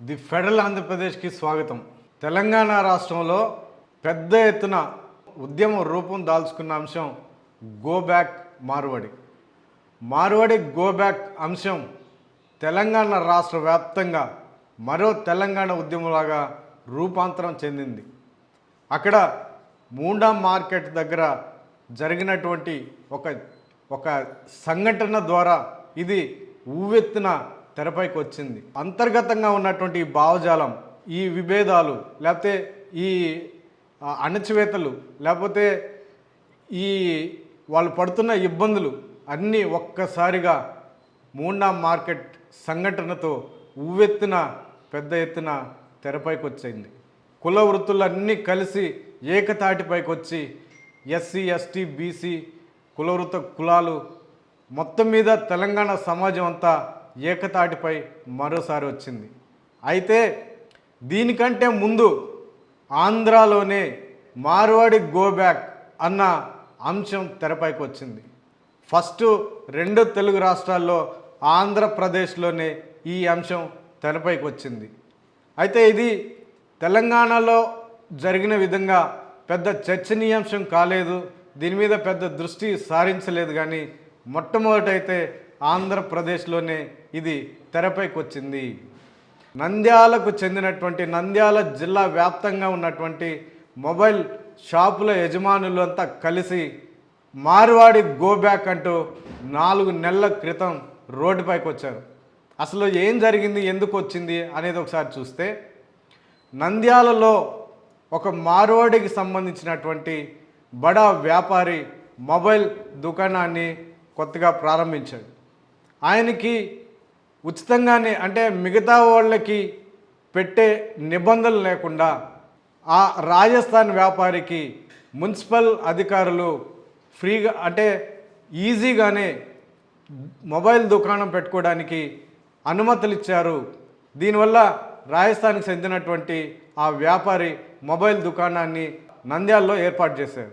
The federal ఆంధ్రప్రదేశ్కి స్వాగతం. తెలంగాణ రాష్ట్రంలో పెద్ద ఎత్తున ఉద్యమం రూపం దాల్చుకున్న అంశం go back Marwadi Marwadi go back అంశం తెలంగాణ రాష్ట్ర వ్యాప్తంగా మరో తెలంగాణ ఉద్యమంలాగా రూపాంతరం చెందింది. అక్కడ మూండా మార్కెట్ దగ్గర జరిగినటువంటి ఒక ఒక సంఘటన ద్వారా ఇది ఊవెత్తిన తెరపైకి వచ్చింది అంతర్గతంగా ఉన్నటువంటి ఈ భావజాలం ఈ విభేదాలు లేకపోతే ఈ అణచివేతలు లేకపోతే ఈ వాళ్ళు పడుతున్న ఇబ్బందులు అన్నీ ఒక్కసారిగా మూండా మార్కెట్ సంఘటనతో ఉవ్వెత్తున పెద్ద ఎత్తున తెరపైకి వచ్చింది కుల వృత్తులన్నీ కలిసి ఏకతాటిపైకి వచ్చి ఎస్సీ ఎస్టీ బీసీ కులవృత్త కులాలు మొత్తం మీద తెలంగాణ సమాజం అంతా ఏకతాటిపై మరోసారి వచ్చింది. అయితే దీనికంటే ముందు ఆంధ్రాలోనే మార్వాడి గోబ్యాక్ అన్న అంశం తెరపైకి వచ్చింది. ఫస్ట్ రెండు తెలుగు రాష్ట్రాల్లో ఆంధ్రప్రదేశ్లోనే ఈ అంశం తెరపైకి వచ్చింది. అయితే ఇది తెలంగాణలో జరిగిన విధంగా పెద్ద చర్చనీయాంశం కాలేదు. దీని మీద పెద్ద దృష్టి సారించలేదు కానీ మొట్టమొదటైతే ఆంధ్రప్రదేశ్లోనే ఇది తెరపైకి వచ్చింది నంద్యాలకు చెందినటువంటి నంద్యాల జిల్లా వ్యాప్తంగా ఉన్నటువంటి మొబైల్ షాపుల యజమానులు అంతా కలిసి మార్వాడి గో బ్యాక్ అంటూ నాలుగు నెలల క్రితం రోడ్డుపైకి వచ్చారు అసలు ఏం జరిగింది ఎందుకు వచ్చింది అనేది ఒకసారి చూస్తే నంద్యాలలో ఒక మార్వాడికి సంబంధించినటువంటి బడా వ్యాపారి మొబైల్ దుకాణాన్ని కొత్తగా ప్రారంభించాడు. ఆయనకి ఉచితంగానే అంటే మిగతా వాళ్ళకి పెట్టే నిబంధనలు లేకుండా ఆ రాజస్థాన్ వ్యాపారికి మున్సిపల్ అధికారులు ఫ్రీగా అంటే ఈజీగానే మొబైల్ దుకాణం పెట్టుకోవడానికి అనుమతులు ఇచ్చారు. దీనివల్ల రాజస్థాన్కి చెందినటువంటి ఆ వ్యాపారి మొబైల్ దుకాణాన్ని నంద్యాలలో ఏర్పాటు చేశారు.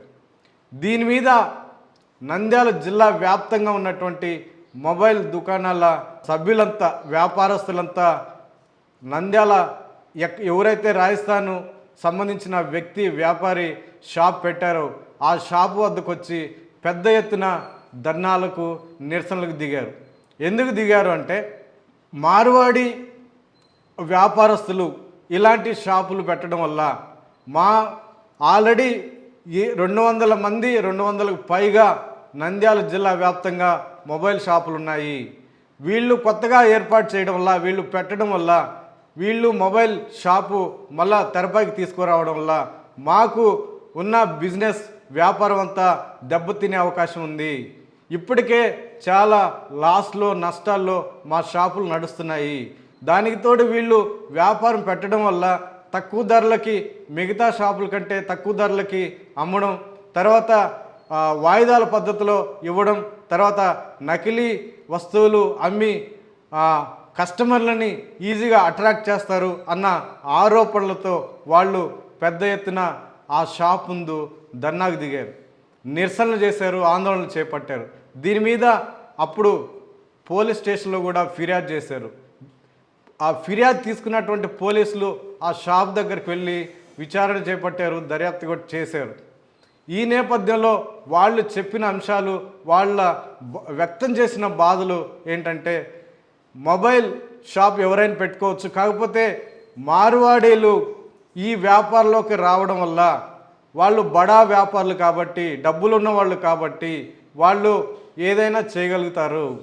దీని మీద నంద్యాల జిల్లా వ్యాప్తంగా ఉన్నటువంటి మొబైల్ దుకాణాల సభ్యులంతా వ్యాపారస్తులంతా నంద్యాల ఎక్- ఎవరైతే రాజస్థాన్ సంబంధించిన వ్యక్తి వ్యాపారి షాప్ పెట్టారో ఆ షాప్ వద్దకు వచ్చి పెద్ద ఎత్తున ధర్నాలకు నిరసనలకు దిగారు. ఎందుకు దిగారు అంటే మార్వాడి వ్యాపారస్తులు ఇలాంటి షాపులు పెట్టడం వల్ల మా ఆల్రెడీ ఈ రెండు వందల మంది రెండు వందలకు పైగా నంద్యాల జిల్లా వ్యాప్తంగా మొబైల్ షాపులు ఉన్నాయి. వీళ్ళు కొత్తగా ఏర్పాటు చేయడం వల్ల వీళ్ళు పెట్టడం వల్ల వీళ్ళు మొబైల్ షాపు మళ్ళా తెరపైకి తీసుకురావడం వల్ల మాకు ఉన్న బిజినెస్ వ్యాపారం అంతా దెబ్బతినే అవకాశం ఉంది. ఇప్పటికే చాలా లాస్లో నష్టాల్లో మా షాపులు నడుస్తున్నాయి. దానికి తోడు వీళ్ళు వ్యాపారం పెట్టడం వల్ల తక్కువ ధరలకి మిగతా షాపుల కంటే తక్కువ ధరలకి అమ్మడం తర్వాత వాయిదాల పద్ధతిలో ఇవ్వడం తర్వాత నకిలీ వస్తువులు అమ్మి కస్టమర్లని ఈజీగా అట్రాక్ట్ చేస్తారు అన్న ఆరోపణలతో వాళ్ళు పెద్ద ఎత్తున ఆ షాప్ ముందు ధర్నాకు దిగారు. నిరసనలు చేశారు ఆందోళనలు చేపట్టారు. దీని మీద అప్పుడు పోలీస్ స్టేషన్లో కూడా ఫిర్యాదు చేశారు. ఆ ఫిర్యాదు తీసుకున్నటువంటి పోలీసులు ఆ షాప్ దగ్గరికి వెళ్ళి విచారణ చేపట్టారు దర్యాప్తు కూడా చేశారు. ఈ నేపథ్యంలో వాళ్ళు చెప్పిన అంశాలు వాళ్ళ వ్యక్తం చేసిన బాధలు ఏంటంటే మొబైల్ షాప్ ఎవరైనా పెట్టుకోవచ్చు. కాకపోతే మార్వాడీలు ఈ వ్యాపారంలోకి రావడం వల్ల వాళ్ళు బడా వ్యాపారులు కాబట్టి డబ్బులున్న వాళ్ళు కాబట్టి వాళ్ళు ఏదైనా చేయగలుగుతారు.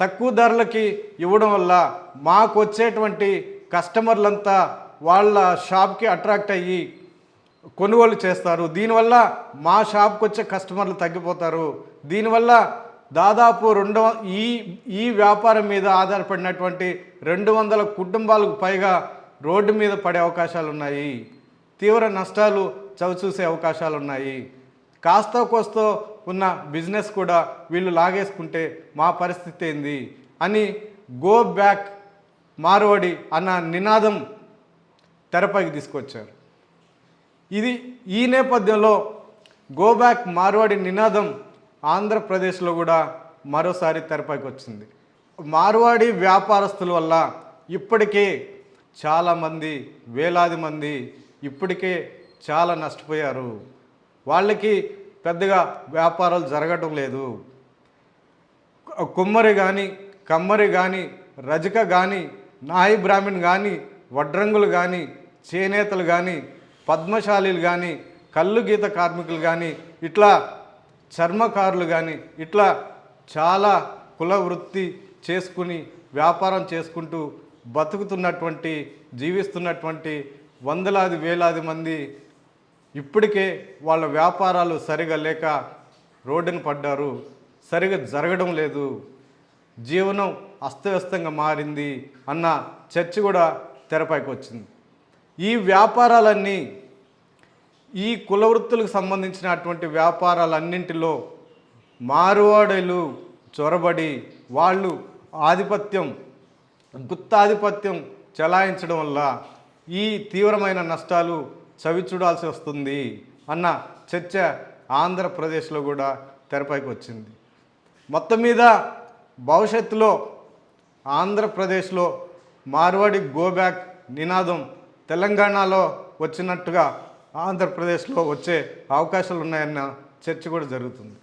తక్కువ ధరలకి ఇవ్వడం వల్ల మాకు వచ్చేటువంటి కస్టమర్లంతా వాళ్ళ షాప్కి అట్రాక్ట్ అయ్యి కొనుగోలు చేస్తారు. దీనివల్ల మా షాప్కి వచ్చే కస్టమర్లు తగ్గిపోతారు. దీనివల్ల దాదాపు రెండు ఈ ఈ వ్యాపారం మీద ఆధారపడినటువంటి రెండు వందల కుటుంబాలకు పైగా రోడ్డు మీద పడే అవకాశాలు ఉన్నాయి తీవ్ర నష్టాలు చవిచూసే అవకాశాలు ఉన్నాయి కాస్త కోస్తో ఉన్న బిజినెస్ కూడా వీళ్ళు లాగేసుకుంటే మా పరిస్థితి ఏంది? అని గో బ్యాక్ మార్వడి అన్న నినాదం తెరపైకి తీసుకొచ్చారు. ఇది ఈ నేపథ్యంలో గోబ్యాక్ మార్వాడి నినాదం ఆంధ్రప్రదేశ్లో కూడా మరోసారి తెరపైకి వచ్చింది మార్వాడి వ్యాపారస్తుల వల్ల ఇప్పటికే చాలామంది వేలాది మంది ఇప్పటికే చాలా నష్టపోయారు. వాళ్ళకి పెద్దగా వ్యాపారాలు జరగటం లేదు. కుమ్మరి కానీ కమ్మరి కానీ రజక కానీ నాయి బ్రాహ్మణ్ కానీ వడ్రంగులు కానీ చేనేతలు కానీ పద్మశాలీలు కానీ కళ్ళు గీత కార్మికులు కానీ ఇట్లా చర్మకారులు కానీ ఇట్లా చాలా కుల వృత్తి చేసుకుని వ్యాపారం చేసుకుంటూ బతుకుతున్నటువంటి జీవిస్తున్నటువంటి వందలాది వేలాది మంది ఇప్పటికే వాళ్ళ వ్యాపారాలు సరిగా లేక రోడ్డున పడ్డారు. సరిగా జరగడం లేదు. జీవనం అస్తవ్యస్తంగా మారింది అన్న చర్చ కూడా తెరపైకి వచ్చింది. ఈ వ్యాపారాలన్నీ ఈ కులవృత్తులకు సంబంధించినటువంటి వ్యాపారాలన్నింటిలో మారువాడలు చొరబడి వాళ్ళు ఆధిపత్యం గుత్తాధిపత్యం చెలాయించడం వల్ల ఈ తీవ్రమైన నష్టాలు చవి చూడాల్సి వస్తుంది అన్న చర్చ ఆంధ్రప్రదేశ్లో కూడా తెరపైకి వచ్చింది. మొత్తం మీద భవిష్యత్తులో ఆంధ్రప్రదేశ్లో మార్వాడి గోబ్యాక్ నినాదం తెలంగాణలో వచ్చినట్టుగా ఆంధ్రప్రదేశ్లో వచ్చే అవకాశాలు ఉన్నాయన్న చర్చ కూడా జరుగుతుంది.